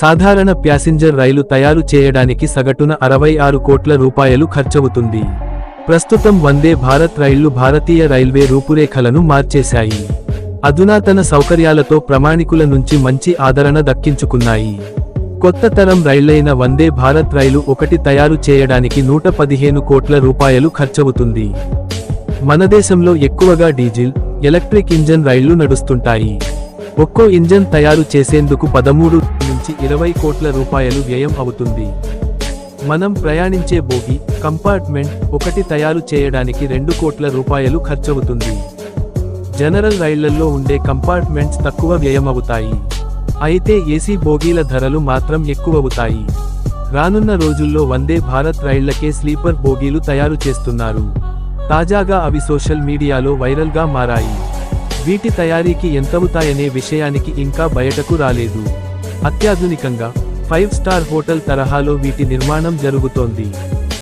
సాధారణ ప్యాసింజర్ రైలు తయారు చేయడానికి సగటున అరవై ఆరు కోట్ల రూపాయలు ఖర్చవుతుంది. ప్రస్తుతం వందే భారత్ రైళ్ళు భారతీయ రైల్వే రూపురేఖలను మార్చేశాయి. అధునాతన సౌకర్యాలతో ప్రమాణికుల నుంచి మంచి ఆదరణ దక్కించుకున్నాయి. కొత్త తరం రైళ్ళైన వందే భారత్ రైలు ఒకటి తయారు చేయడానికి నూట పదిహేను కోట్ల రూపాయలు ఖర్చవుతుంది. మన దేశంలో ఎక్కువగా డీజిల్ ఎలక్ట్రిక్ ఇంజన్ రైళ్ళు నడుస్తుంటాయి. ఒక్కో ఇంజన్ తయారు చేసేందుకు పదమూడు నుంచి ఇరవై కోట్ల రూపాయలు వ్యయం అవుతుంది. మనం ప్రయాణించే బోగి కంపార్ట్మెంట్ ఒకటి తయారు చేయడానికి రెండు కోట్ల రూపాయలు ఖర్చవుతుంది. జనరల్ రైళ్ళలో ఉండే కంపార్ట్మెంట్స్ తక్కువ వ్యయమవుతాయి. అయితే ఏసీ బోగీల ధరలు మాత్రం ఎక్కువవుతాయి. రానున్న రోజుల్లో వందే భారత్ రైళ్ళకే స్లీపర్ బోగీలు తయారు చేస్తున్నారు. తాజాగా అవి సోషల్ మీడియాలో వైరల్గా మారాయి. వీటి తయారీకి ఎంతవుతాయనే విషయానికి ఇంకా బయటకు రాలేదు. అత్యాధునికంగా ఫైవ్ స్టార్ హోటల్ తరహాలో వీటి నిర్మాణం జరుగుతోంది.